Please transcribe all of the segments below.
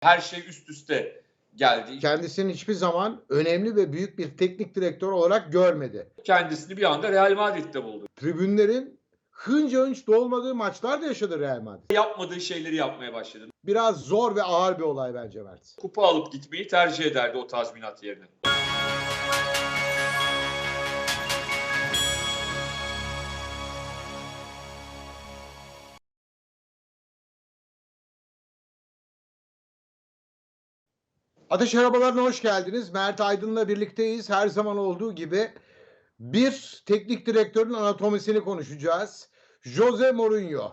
Her şey üst üste geldi. Kendisini hiçbir zaman önemli ve büyük bir teknik direktör olarak görmedi. Kendisini bir anda Real Madrid'de buldu. Tribünlerin hınca hınç dolmadığı maçlar da yaşadı Real Madrid. Yapmadığı şeyleri yapmaya başladı. Biraz zor ve ağır bir olay bence Mert. Kupa alıp gitmeyi tercih ederdi o tazminat yerine. Ateş Arabalarına hoş geldiniz. Mert Aydın'la birlikteyiz. Her zaman olduğu gibi bir teknik direktörün anatomisini konuşacağız. Jose Mourinho.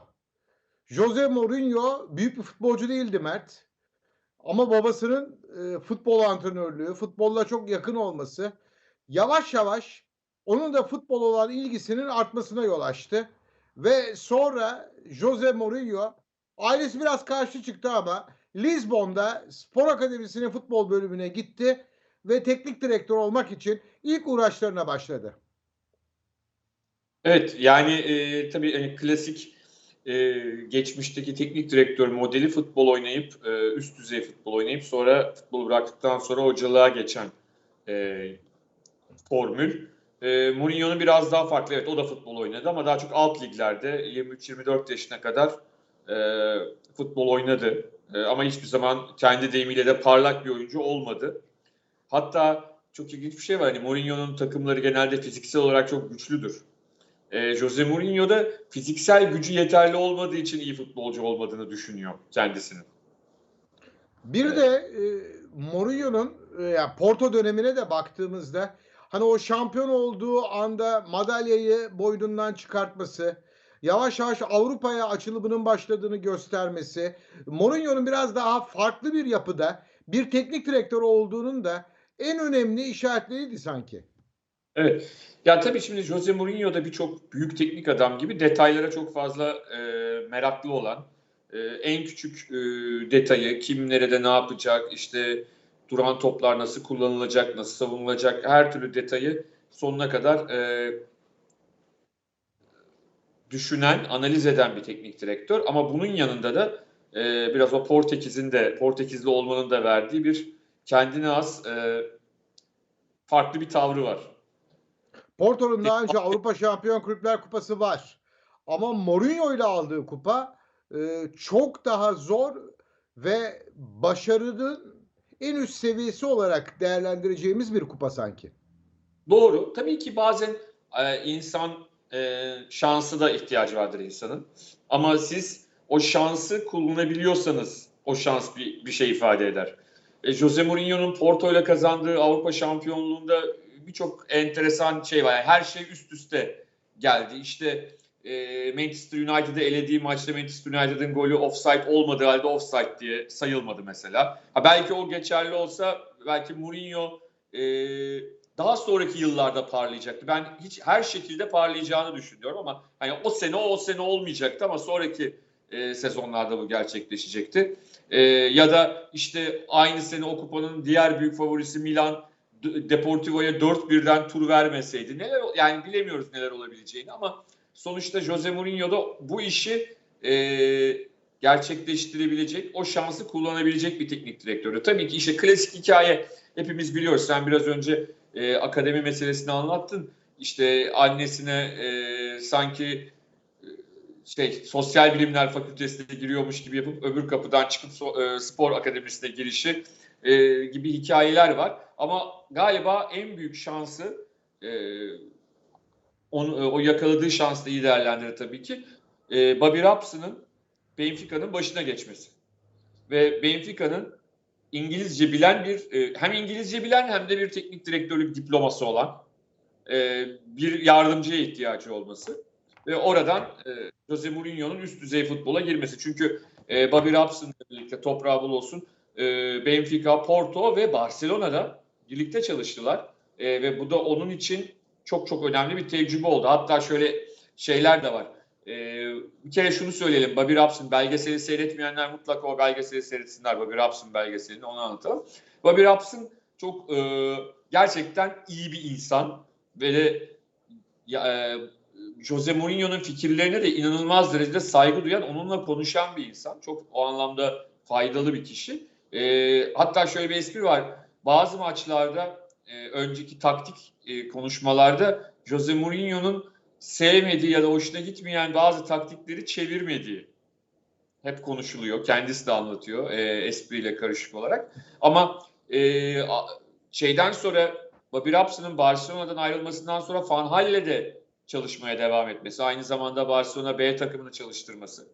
Jose Mourinho büyük bir futbolcu değildi Mert. Ama babasının e, futbol antrenörlüğü, futbolla çok yakın olması yavaş yavaş onun da futbol olan ilgisinin artmasına yol açtı. Ve sonra Jose Mourinho ailesi biraz karşı çıktı ama Lisbon'da spor akademisinin futbol bölümüne gitti ve teknik direktör olmak için ilk uğraşlarına başladı. Evet yani e, tabii hani klasik e, geçmişteki teknik direktör modeli futbol oynayıp e, üst düzey futbol oynayıp sonra futbolu bıraktıktan sonra hocalığa geçen e, formül. E, Mourinho'nun biraz daha farklı. Evet o da futbol oynadı ama daha çok alt liglerde 23-24 yaşına kadar e, futbol oynadı. E, ama hiçbir zaman kendi deyimiyle de parlak bir oyuncu olmadı. Hatta çok ilginç bir şey var. Hani Mourinho'nun takımları genelde fiziksel olarak çok güçlüdür. E, Jose Mourinho da fiziksel gücü yeterli olmadığı için iyi futbolcu olmadığını düşünüyor kendisinin. Bir Evet. de e, Mourinho'nun e, yani Porto dönemine de baktığımızda hani o şampiyon olduğu anda madalyayı boynundan çıkartması, yavaş yavaş Avrupa'ya açılımının başladığını göstermesi, Mourinho'nun biraz daha farklı bir yapıda bir teknik direktör olduğunun da en önemli işaretleriydi sanki. Evet. Ya tabii şimdi Jose Mourinho da birçok büyük teknik adam gibi detaylara çok fazla e, meraklı olan, e, en küçük e, detayı, kim nerede ne yapacak, işte duran toplar nasıl kullanılacak, nasıl savunulacak, her türlü detayı sonuna kadar e, düşünen, analiz eden bir teknik direktör. Ama bunun yanında da e, biraz o Portekiz'in de, Portekizli olmanın da verdiği bir kendine has e, farklı bir tavrı var. Porto'nun daha önce Avrupa Şampiyon Kulüpler Kupası var. Ama Mourinho ile aldığı kupa e, çok daha zor ve başarının en üst seviyesi olarak değerlendireceğimiz bir kupa sanki. Doğru. Tabii ki bazen e, insan e, şansı da ihtiyacı vardır insanın. Ama siz o şansı kullanabiliyorsanız o şans bir, bir şey ifade eder. E, Jose Mourinho'nun Porto ile kazandığı Avrupa şampiyonluğunda birçok enteresan şey var. Yani her şey üst üste geldi. İşte e, Manchester United'ı elediği maçta Manchester United'ın golü offside olmadığı halde offside diye sayılmadı mesela. Ha, belki o geçerli olsa belki Mourinho e, daha sonraki yıllarda parlayacaktı. Ben hiç her şekilde parlayacağını düşünüyorum ama hani o sene o, sene olmayacaktı ama sonraki e, sezonlarda bu gerçekleşecekti. E, ya da işte aynı sene o kupanın diğer büyük favorisi Milan Deportivo'ya 4-1'den tur vermeseydi neler yani bilemiyoruz neler olabileceğini ama sonuçta Jose Mourinho da bu işi e, gerçekleştirebilecek, o şansı kullanabilecek bir teknik direktörü. Tabii ki işte klasik hikaye hepimiz biliyoruz. Sen biraz önce e, akademi meselesini anlattın. İşte annesine e, sanki e, şey sosyal bilimler fakültesine giriyormuş gibi yapıp öbür kapıdan çıkıp so- e, spor akademisine girişi e, gibi hikayeler var. Ama galiba en büyük şansı e, onu, o yakaladığı şansla iyi değerlendirir tabii ki. E, Bobby Robson'ın Benfica'nın başına geçmesi. Ve Benfica'nın İngilizce bilen bir e, hem İngilizce bilen hem de bir teknik direktörlük diploması olan e, bir yardımcıya ihtiyacı olması ve oradan e, Jose Mourinho'nun üst düzey futbola girmesi. Çünkü e, Bobby Robson'la birlikte toprağı bol olsun Benfica, Porto ve Barcelona'da birlikte çalıştılar. Ve bu da onun için çok çok önemli bir tecrübe oldu. Hatta şöyle şeyler de var. E, bir kere şunu söyleyelim. Bobby Robson belgeseli seyretmeyenler mutlaka o belgeseli seyretsinler. Bobby Robson belgeselini onu anlatalım. Bobby Robson çok e, gerçekten iyi bir insan ve de ya, e, Jose Mourinho'nun fikirlerine de inanılmaz derecede saygı duyan, onunla konuşan bir insan. Çok o anlamda faydalı bir kişi. E, hatta şöyle bir espri var. Bazı maçlarda e, önceki taktik e, konuşmalarda Jose Mourinho'nun sevmediği ya da hoşuna gitmeyen bazı taktikleri çevirmediği hep konuşuluyor. Kendisi de anlatıyor e, espriyle karışık olarak. Ama e, şeyden sonra Bobby Robson'ın Barcelona'dan ayrılmasından sonra Van Hal'le de çalışmaya devam etmesi. Aynı zamanda Barcelona B takımını çalıştırması.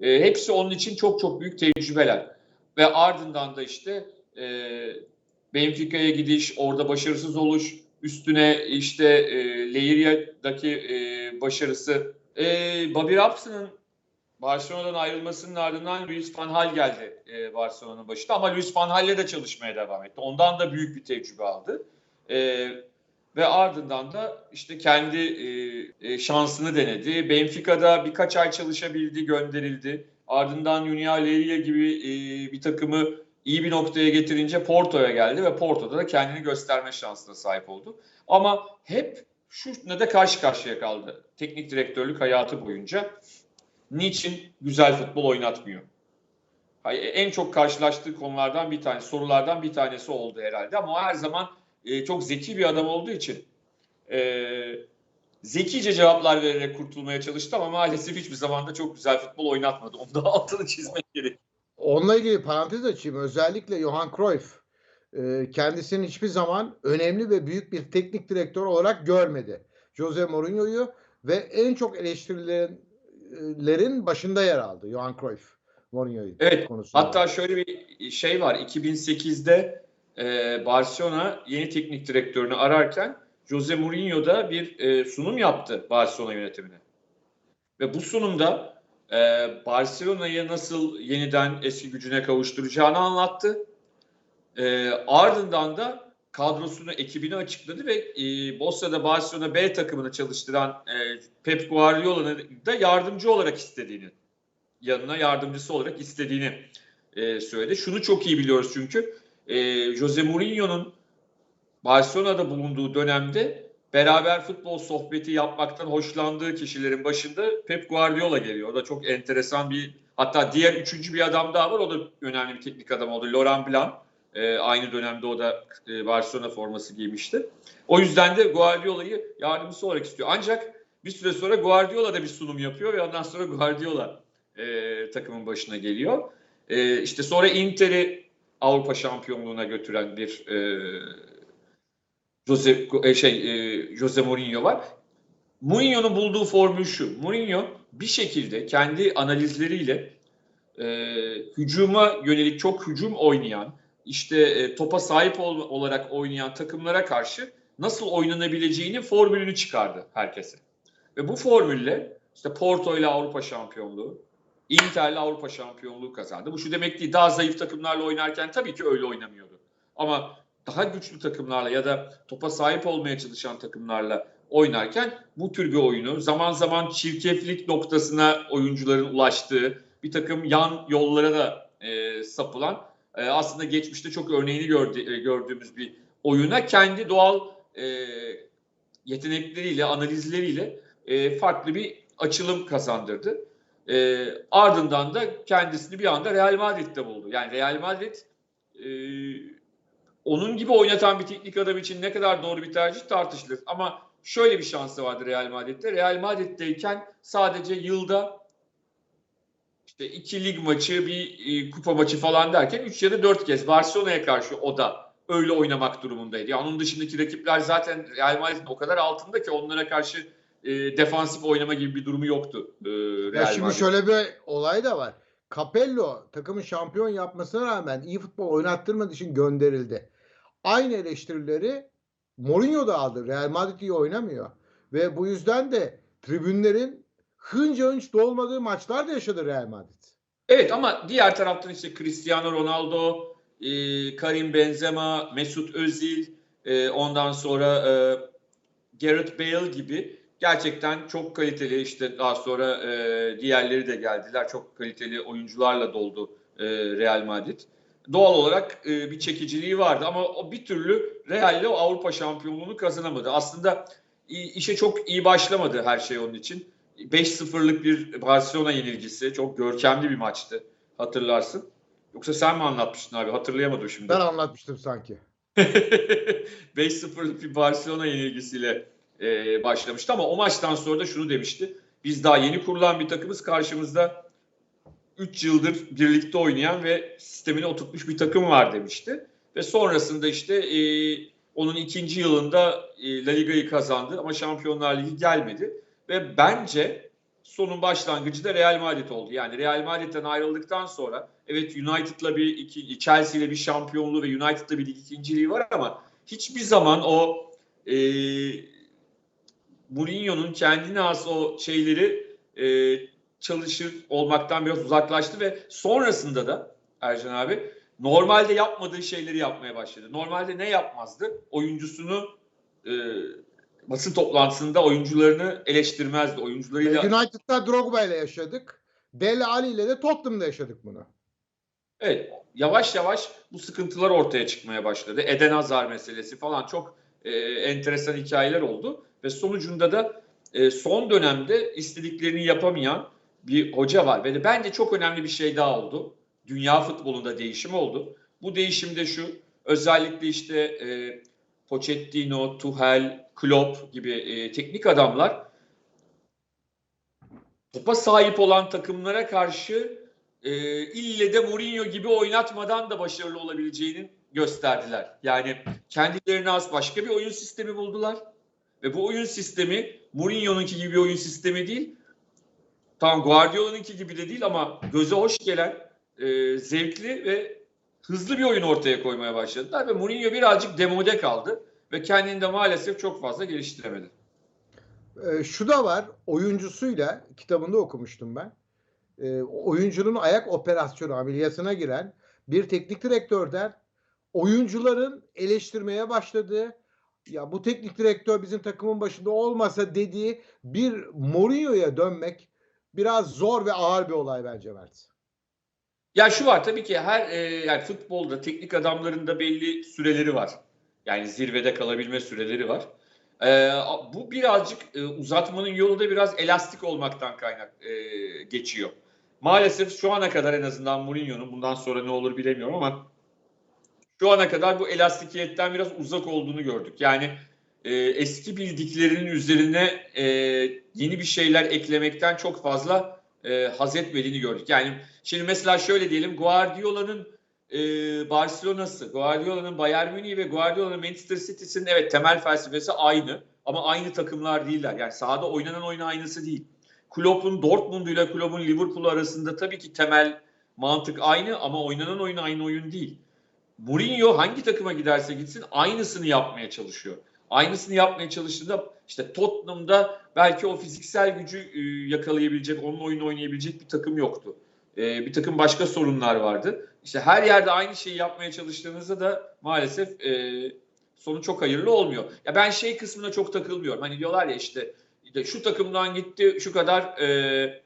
E, hepsi onun için çok çok büyük tecrübeler. Ve ardından da işte e, Benfica'ya gidiş, orada başarısız oluş, üstüne işte e, Leiria'daki e, başarısı. E, Bobby Robson'ın Barcelona'dan ayrılmasının ardından Luis van Gaal geldi e, Barcelona'nın başında ama Luis van Gaal'le de çalışmaya devam etti. Ondan da büyük bir tecrübe aldı. E, ve ardından da işte kendi e, e, şansını denedi. Benfica'da birkaç ay çalışabildi, gönderildi. Ardından Union Leiria gibi e, bir takımı iyi bir noktaya getirince Porto'ya geldi ve Porto'da da kendini gösterme şansına sahip oldu. Ama hep şuna da karşı karşıya kaldı. Teknik direktörlük hayatı boyunca. Niçin güzel futbol oynatmıyor? En çok karşılaştığı konulardan bir tanesi, sorulardan bir tanesi oldu herhalde. Ama her zaman e, çok zeki bir adam olduğu için e, zekice cevaplar vererek kurtulmaya çalıştı ama maalesef hiçbir zaman da çok güzel futbol oynatmadı. Onu da altını çizmek gerek. Onunla ilgili parantez açayım. Özellikle Johan Cruyff e, kendisini hiçbir zaman önemli ve büyük bir teknik direktör olarak görmedi. Jose Mourinho'yu ve en çok eleştirilerin başında yer aldı Johan Cruyff Mourinho'yu Evet, konusunda. Hatta şöyle bir şey var. 2008'de e, Barcelona yeni teknik direktörünü ararken Jose Mourinho da bir e, sunum yaptı Barcelona yönetimine. Ve bu sunumda e, Barcelona'yı nasıl yeniden eski gücüne kavuşturacağını anlattı. E, ardından da kadrosunu, ekibini açıkladı ve e, Bossa'da Barcelona B takımını çalıştıran e, Pep Guardiola'nın da yardımcı olarak istediğini, yanına yardımcısı olarak istediğini e, söyledi. Şunu çok iyi biliyoruz çünkü e, Jose Mourinho'nun Barcelona'da bulunduğu dönemde beraber futbol sohbeti yapmaktan hoşlandığı kişilerin başında Pep Guardiola geliyor. O da çok enteresan bir hatta diğer üçüncü bir adam daha var. O da önemli bir teknik adam oldu. Laurent Blanc. E, aynı dönemde o da e, Barcelona forması giymişti. O yüzden de Guardiola'yı yardımcısı olarak istiyor. Ancak bir süre sonra Guardiola da bir sunum yapıyor ve ondan sonra Guardiola e, takımın başına geliyor. E, işte sonra Inter'i Avrupa şampiyonluğuna götüren bir e, Jose e, şey e, Jose Mourinho var. Mourinho'nun bulduğu formül şu. Mourinho bir şekilde kendi analizleriyle e, hücuma yönelik çok hücum oynayan, işte e, topa sahip ol, olarak oynayan takımlara karşı nasıl oynanabileceğinin formülünü çıkardı herkese. Ve bu formülle işte Porto ile Avrupa şampiyonluğu, Inter'le Avrupa şampiyonluğu kazandı. Bu şu demek değil. Daha zayıf takımlarla oynarken tabii ki öyle oynamıyordu. Ama daha güçlü takımlarla ya da topa sahip olmaya çalışan takımlarla oynarken bu tür bir oyunu zaman zaman çirkeflik noktasına oyuncuların ulaştığı bir takım yan yollara da e, sapılan e, aslında geçmişte çok örneğini gördü, e, gördüğümüz bir oyuna kendi doğal e, yetenekleriyle, analizleriyle e, farklı bir açılım kazandırdı. E, ardından da kendisini bir anda Real Madrid'de buldu. Yani Real Madrid e, onun gibi oynatan bir teknik adam için ne kadar doğru bir tercih tartışılır. Ama şöyle bir şansı vardı Real Madrid'de. Real Madrid'deyken sadece yılda işte iki lig maçı, bir e, kupa maçı falan derken 3 ya da 4 kez Barcelona'ya karşı o da öyle oynamak durumundaydı. Yani onun dışındaki rakipler zaten Real Madrid'in o kadar altında ki onlara karşı e, defansif oynama gibi bir durumu yoktu. E, Real Ya şimdi Madrid. şöyle bir olay da var. Capello takımı şampiyon yapmasına rağmen iyi futbol oynattırmadığı için gönderildi. Aynı eleştirileri Mourinho da aldı. Real Madrid iyi oynamıyor. Ve bu yüzden de tribünlerin hınca hınç dolmadığı maçlar da yaşadı Real Madrid. Evet ama diğer taraftan işte Cristiano Ronaldo, e, Karim Benzema, Mesut Özil, e, ondan sonra e, Gareth Bale gibi gerçekten çok kaliteli işte daha sonra diğerleri de geldiler. Çok kaliteli oyuncularla doldu Real Madrid. Doğal olarak e, bir çekiciliği vardı ama o bir türlü Real'le o Avrupa şampiyonluğunu kazanamadı. Aslında işe çok iyi başlamadı her şey onun için. 5-0'lık bir Barcelona yenilgisi. Çok görkemli bir maçtı hatırlarsın. Yoksa sen mi anlatmıştın abi? Hatırlayamadım şimdi. Ben anlatmıştım sanki. 5-0'lık bir Barcelona yenilgisiyle e, başlamıştı ama o maçtan sonra da şunu demişti. Biz daha yeni kurulan bir takımız karşımızda 3 yıldır birlikte oynayan ve sistemini oturtmuş bir takım var demişti. Ve sonrasında işte e, onun ikinci yılında e, La Liga'yı kazandı ama Şampiyonlar Ligi gelmedi. Ve bence sonun başlangıcı da Real Madrid oldu. Yani Real Madrid'den ayrıldıktan sonra evet United'la bir iki, Chelsea ile bir şampiyonluğu ve United'la bir ikinciliği var ama hiçbir zaman o e, Mourinho'nun kendine has o şeyleri e, çalışır olmaktan biraz uzaklaştı ve sonrasında da Ercan abi normalde yapmadığı şeyleri yapmaya başladı. Normalde ne yapmazdı? Oyuncusunu e, basın toplantısında oyuncularını eleştirmezdi. Oyuncularıyla United'da Drogba ile yaşadık. Dele Ali ile de Tottenham'da yaşadık bunu. Evet, yavaş yavaş bu sıkıntılar ortaya çıkmaya başladı. Eden Hazar meselesi falan çok e, enteresan hikayeler oldu ve sonucunda da e, son dönemde istediklerini yapamayan bir hoca var ve de bence çok önemli bir şey daha oldu. Dünya futbolunda değişim oldu. Bu değişim de şu, özellikle işte e, Pochettino, Tuchel, Klopp gibi e, teknik adamlar topa sahip olan takımlara karşı e, ille de Mourinho gibi oynatmadan da başarılı olabileceğini gösterdiler. Yani kendilerine az başka bir oyun sistemi buldular. Ve bu oyun sistemi Mourinho'nunki gibi bir oyun sistemi değil. Tam Guardiola'nınki gibi de değil ama göze hoş gelen, e, zevkli ve hızlı bir oyun ortaya koymaya başladılar. Ve Mourinho birazcık demode kaldı. Ve kendini de maalesef çok fazla geliştiremedi. Ee, şu da var. Oyuncusuyla kitabında okumuştum ben. Ee, oyuncunun ayak operasyonu ameliyatına giren bir teknik direktörden oyuncuların eleştirmeye başladığı ya bu teknik direktör bizim takımın başında olmasa dediği bir Mourinho'ya dönmek biraz zor ve ağır bir olay bence Mert. Ya şu var tabii ki her e, yani futbolda teknik adamların da belli süreleri var. Yani zirvede kalabilme süreleri var. E, bu birazcık e, uzatmanın yolu da biraz elastik olmaktan kaynak e, geçiyor. Maalesef şu ana kadar en azından Mourinho'nun bundan sonra ne olur bilemiyorum ama şu ana kadar bu elastikiyetten biraz uzak olduğunu gördük. Yani e, eski bildiklerinin üzerine e, yeni bir şeyler eklemekten çok fazla e, haz etmediğini gördük. Yani şimdi mesela şöyle diyelim Guardiola'nın e, Barcelona'sı, Guardiola'nın Bayern Münih ve Guardiola'nın Manchester City'sinin evet temel felsefesi aynı ama aynı takımlar değiller. Yani sahada oynanan oyun aynısı değil. Klopp'un Dortmund ile Klopp'un Liverpool arasında tabii ki temel mantık aynı ama oynanan oyun aynı oyun değil. Mourinho hangi takıma giderse gitsin aynısını yapmaya çalışıyor. Aynısını yapmaya çalıştığında işte Tottenham'da belki o fiziksel gücü e, yakalayabilecek, onun oyunu oynayabilecek bir takım yoktu. E, bir takım başka sorunlar vardı. İşte her yerde aynı şeyi yapmaya çalıştığınızda da maalesef e, sonu çok hayırlı olmuyor. Ya ben şey kısmına çok takılmıyorum. Hani diyorlar ya işte, şu takımdan gitti şu kadar e,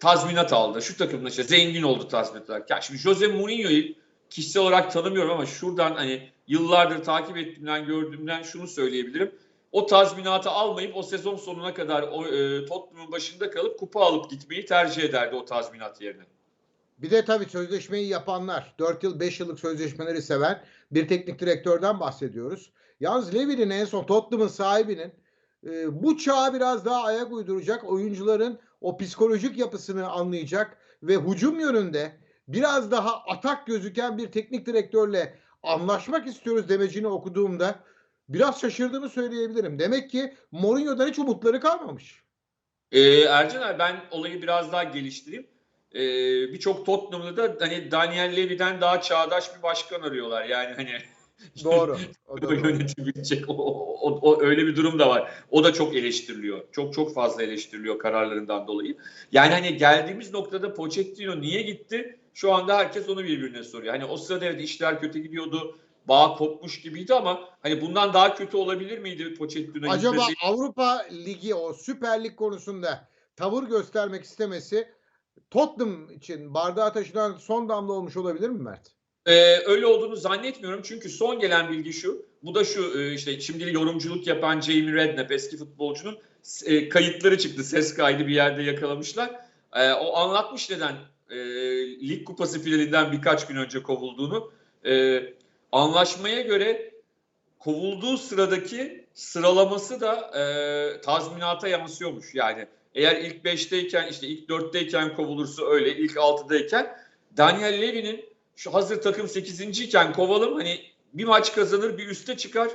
tazminat aldı. Şu takımda işte zengin oldu tazminat olarak. Şimdi Jose Mourinho'yu kişisel olarak tanımıyorum ama şuradan hani yıllardır takip ettiğimden gördüğümden şunu söyleyebilirim. O tazminatı almayıp o sezon sonuna kadar o e, Tottenham'ın başında kalıp kupa alıp gitmeyi tercih ederdi o tazminat yerine. Bir de tabii sözleşmeyi yapanlar, 4 yıl 5 yıllık sözleşmeleri seven bir teknik direktörden bahsediyoruz. Yalnız Levy'nin en son Tottenham'ın sahibinin e, bu çağa biraz daha ayak uyduracak, oyuncuların o psikolojik yapısını anlayacak ve hücum yönünde biraz daha atak gözüken bir teknik direktörle anlaşmak istiyoruz demecini okuduğumda biraz şaşırdığımı söyleyebilirim. Demek ki Mourinho'dan hiç umutları kalmamış. Ee, Ercan abi ben olayı biraz daha geliştireyim. Ee, Birçok Tottenham'da da hani Daniel Levy'den daha çağdaş bir başkan arıyorlar. Yani hani Doğru. O da o, o, o, öyle bir durum da var. O da çok eleştiriliyor. Çok çok fazla eleştiriliyor kararlarından dolayı. Yani hani geldiğimiz noktada Pochettino niye gitti? Şu anda herkes onu birbirine soruyor. Hani o sırada evet işler kötü gidiyordu. Bağ kopmuş gibiydi ama hani bundan daha kötü olabilir miydi Pochettino Acaba gitmesi? Avrupa Ligi o Süper Lig konusunda tavır göstermek istemesi Tottenham için bardağa taşınan son damla olmuş olabilir mi Mert? Ee, öyle olduğunu zannetmiyorum çünkü son gelen bilgi şu. Bu da şu e, işte şimdi yorumculuk yapan Jamie Redknapp eski futbolcunun e, kayıtları çıktı. Ses kaydı bir yerde yakalamışlar. E, o anlatmış neden e, lig kupası finalinden birkaç gün önce kovulduğunu. E, anlaşmaya göre kovulduğu sıradaki sıralaması da e, tazminata yansıyormuş. Yani eğer ilk 5'teyken işte ilk 4'teyken kovulursa öyle ilk 6'dayken Daniel Levy'nin şu hazır takım 8. iken kovalım hani bir maç kazanır bir üste çıkar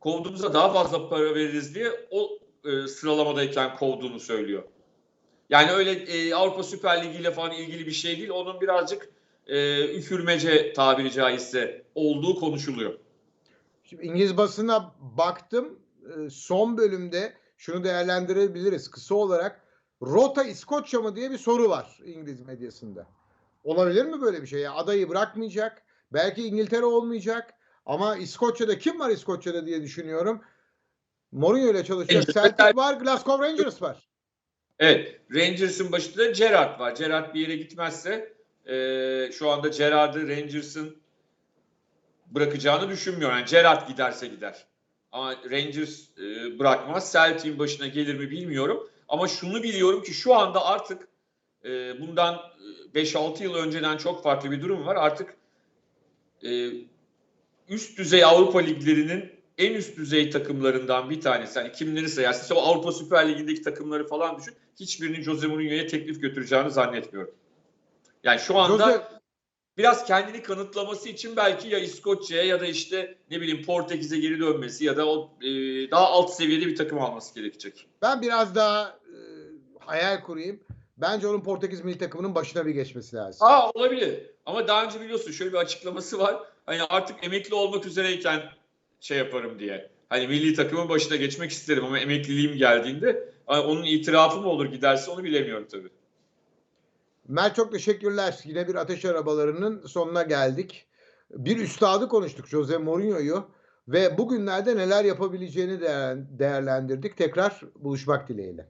kovduğumuzda daha fazla para veririz diye o e, sıralamadayken kovduğunu söylüyor. Yani öyle e, Avrupa Süper Ligi ile falan ilgili bir şey değil. Onun birazcık e, üfürmece tabiri caizse olduğu konuşuluyor. Şimdi İngiliz basına baktım. Ee, Son bölümde şunu değerlendirebiliriz kısa olarak. Rota İskoçya mı diye bir soru var İngiliz medyasında. Olabilir mi böyle bir şey? Ya adayı bırakmayacak. Belki İngiltere olmayacak. Ama İskoçya'da kim var İskoçya'da diye düşünüyorum. Mourinho ile çalışacak. Celtic var, Glasgow Rangers var. Evet, Rangers'ın başında Gerrard var. Gerrard bir yere gitmezse e, şu anda Gerrard'ı Rangers'ın bırakacağını düşünmüyorum. Yani Gerrard giderse gider. Ama Rangers e, bırakmaz. Celtic'in başına gelir mi bilmiyorum. Ama şunu biliyorum ki şu anda artık e, bundan e, 5-6 yıl önceden çok farklı bir durum var. Artık e, üst düzey Avrupa liglerinin en üst düzey takımlarından bir tanesi. Hani kimleri sayarsın? O Avrupa Süper Ligi'ndeki takımları falan düşün. Hiçbirinin Jose Mourinho'ya teklif götüreceğini zannetmiyorum. Yani şu anda Jose, biraz kendini kanıtlaması için belki ya İskoçya'ya ya da işte ne bileyim Portekiz'e geri dönmesi ya da o e, daha alt seviyede bir takım alması gerekecek. ben biraz daha e, hayal kurayım. Bence onun Portekiz milli takımının başına bir geçmesi lazım. Aa olabilir. Ama daha önce biliyorsun şöyle bir açıklaması var. Hani artık emekli olmak üzereyken şey yaparım diye. Hani milli takımın başına geçmek isterim ama emekliliğim geldiğinde hani onun itirafı mı olur giderse onu bilemiyorum tabii. Mert çok teşekkürler. Yine bir ateş arabalarının sonuna geldik. Bir üstadı konuştuk Jose Mourinho'yu ve bugünlerde neler yapabileceğini değer- değerlendirdik. Tekrar buluşmak dileğiyle.